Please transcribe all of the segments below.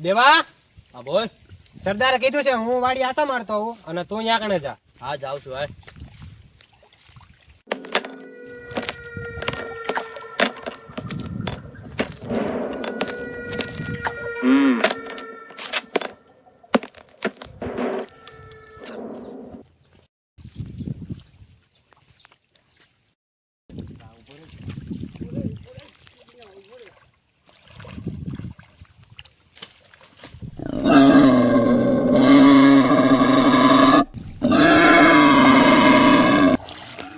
દેવા? હા, બોલ. સરદારે કીધું છે, હું વાડી આટા મારતો હોઉં અને તું ત્યાં કણે જા. હા, જાઉં છું હાલ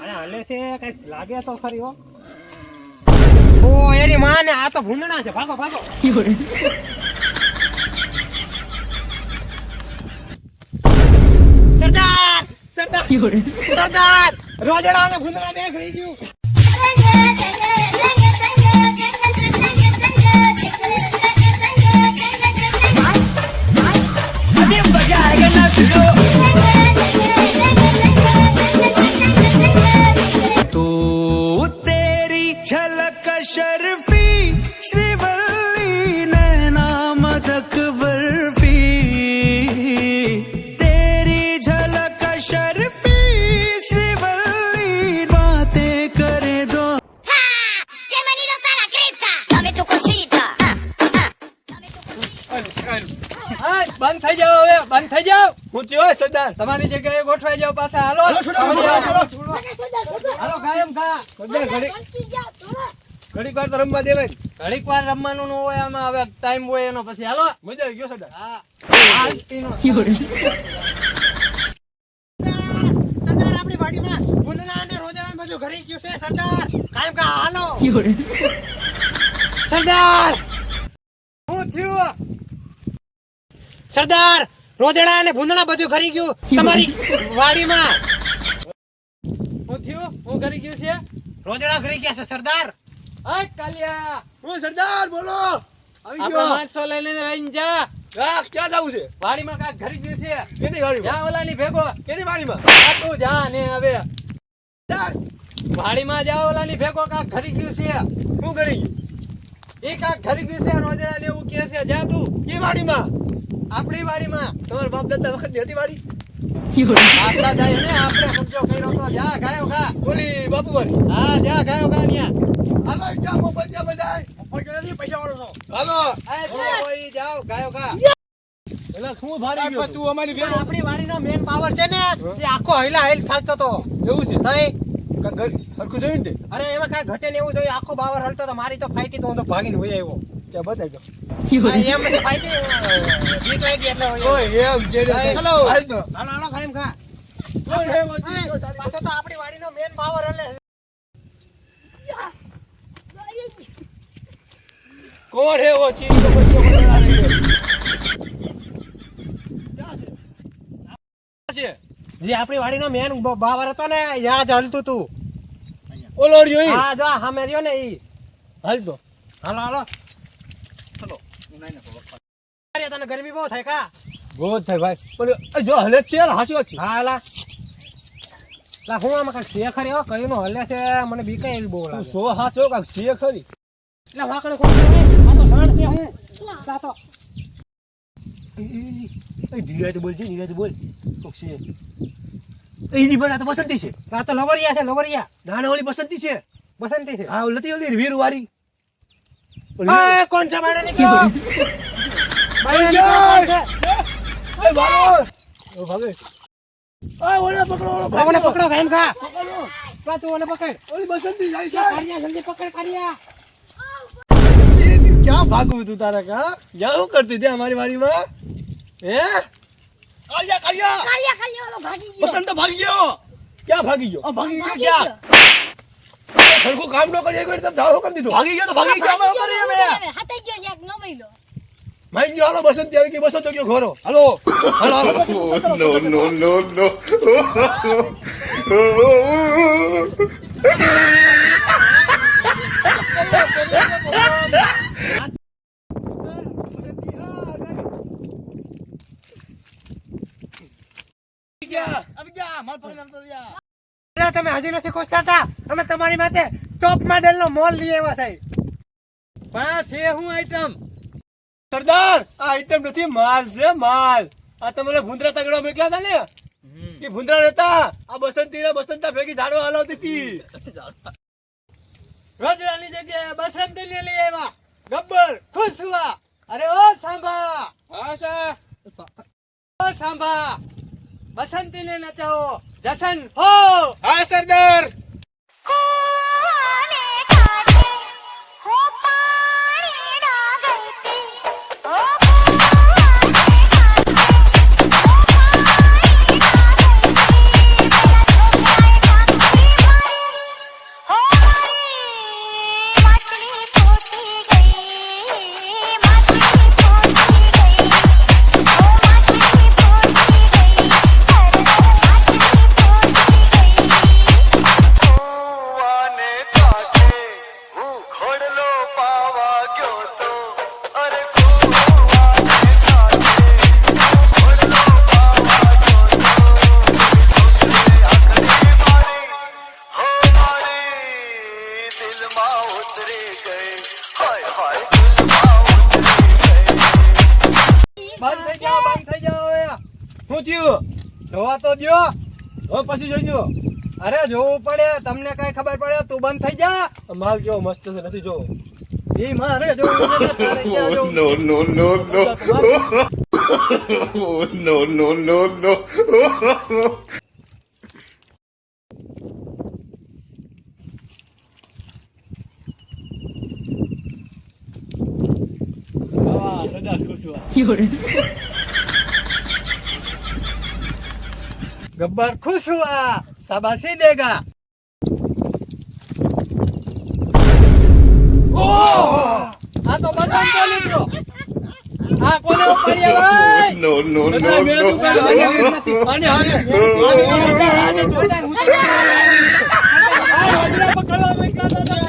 અને હાલે છે કંઈક લાગે તો ખરી હો. ઓ એની માં ને આ તો ભૂંડણા છે. ભાગો ભાગો. સરદાર સરદાર સરદાર રોજડા ને ભૂંડણા બે ગઈ ગયું. થઈ જાવ હું થયો સરદાર. તમારી જગ્યાએ ગોઠવાઈ જાવ પાછા. હાલો. હાલો કાયમ ખા. સરદાર ઘડીક. ઘડીક વાર તો રમવા દેવાય ઘડીક વાર રમવાનું ન હોય આમાં હવે ટાઈમ હોય એનો પછી. હાલો. મજા આવી ગયો સરદાર. હા. સરદાર આપણી વાડીમાં અને રોજડા બધું ઘરી ગયું છે સરદાર કાયમ કા હાલો સરદાર. હું થયું? સરદાર. રોજડા અને ભૂંદણા બધું ખરી ગયું. તમારી વાડીમાં. હું થયું? હું કરી ગયું છે? રોજડા ખરી ગયા છે સરદાર. હા કાલિયા. હું સરદાર બોલો. આવી ગયો. માણસો લઈને લઈને જા. હા ક્યાં જવું છે? વાડીમાં કાક ખરી ગયું છે. કેની વાડીમાં? જા ઓલાની ભેગો. કેની વાડીમાં? આ તું જા ને હવે. સરદાર. વાડીમાં જા ઓલાની ભેગો કાક ખરી ગયું છે. શું કરી ગયું? એ કાક ખરી ગયું છે રોજડા ને એવું કહે છે. જા તું. કે વાડીમાં? આપણી વાડીમાં. તમારા બાપ દાદા વખતની હતી વાડી? આપણા જાય ને આપણે કબજો કર્યો તો જા ગાયો ગા. બોલી બાપુ હા જા ગાયો ગા ન્યા. હાલો જા મો બધા. બધા પૈસા વાળો છો? હાલો. એ જે જાવ ગાયો ગા. એટલે શું ભારી ગયો તું અમારી પણ આપણી વાડીનો મેન પાવર છે ને. એ આખો હૈલા હૈલ થાતો તો. એવું છે? તઈ. સરખું જોયું ને અરે એમાં કાંઈ ઘટે ને એવું જોયું આખો પાવર હલતો તો મારી તો ફાઈટી તો હું તો ભાગીને આવ્યો. ત્યાં બતાવી દો. એમ પછી ફાઈટી અ, બીક લાગી એટલે ઓય એમ જે હાલો. હાલ હાલો હાલો ખાઈમ ખા. ઓય પાછો તો આપણી વાડીનો મેન પાવર હલે કોણ હે વો ચીજ તો બચ્ચો બના રહી જે આપણી વાડીનો મેન પાવર હતો ને યાદ હલતું તું. ઓલો રહ્યો હા જો આ સામે રહ્યો ને ઈ. હલતો હાલો હાલો. અરે તને ગરમી બહુ થાય કા? ગોત થાય ભાઈ. પણ જો હલે છે વાત છે. હા હાલા લા હું આમાં કાંઈક છે ખરી હો કયું નો હલે છે મને બીક એવી બહુ લાગે. સો હાચો છે ખરી એટલે વાકડે કોણ આ તો ધણ છે હું. લા તો. એ બોલ છે ધીરે બોલ. કોક છે. તો બસંતી છે. આ તો લવરિયા છે લવરિયા. નાના ઓલી બસંતી છે. બસંતી છે. હા ઓલી ઓલી વીર વાળી એ કોણ છે બાળા નીકળો બાળા નીકળો કોણ છે? એ ભાગો ઓ ભાગે એ ઓલે પકડો ઓલો ભાગોને ભાગો પકડો ભાઈ ખા પકડો લા તું ઓને પકડ ઓલી બસંતી જાય છે કારિયા જલ્દી પકડ કારિયા એ તું ક્યાં ભાગવું તું તારે કા ક્યાં શું કરતી હતી અમારી વાડીમાં હે કાલિયા કાલિયા Kalia, kalia, lo ભાગી ગયો. બસંત તો સરખું કામ ન કરી એક મિનિટ તમે ધારો કરી દીધું. ભાગી ગયો તો ભાગી ગયો. અમે કરી ગયો, અમે હાથે ગયો એક ન મળ્યો. માઈ ગયો હાલો બસંત આવી ગઈ તો ગયો ઘરો. હાલો. હાલો no, no, no, no. અરે તમે હજી નથી ખુશતા હતા અમે તમારી માટે ટોપ મોડેલ નો મોલ લઈ આવ્યા સાહેબ પાંચ છે હું આઈટમ સરદાર આ આઈટમ નથી માલ છે માલ. આ તમારે ભૂંદરા તગડા મોકલ્યા હતા ને. એ ભૂંદરા રહેતા. આ બસંતી ને બસંતા ભેગી ઝાડો હલાવતી હતી રજરાની જગ્યાએ બસંતી ને લઈ આવ્યા. ગબ્બર ખુશ હુઆ. અરે ઓ સાંભા. હા સા ઓ સાંભા. બસંતી ને નચાવો. જશન હો! હા સરદાર! શું થયું જોવા તો દ્યો હવે પછી જોઈજો અરે જોવું પડે તમને કઈ ખબર પડે તું બંધ થઈ જા માલ જો મસ્ત છે નથી જો એ મારે જોવું છે ને તારે ક્યાં જોવું? no, no, no, no. no, no, no, no. વાહ, સરદાર ખુશ હુઆ. गब्बर खुश हुआ शाबाशी देगा આ તો મસાન બોલી ગયો આ કોને પડ્યા ભાઈ નો નો નો નો અને હવે અને જોતા પકડવા મેં કાતા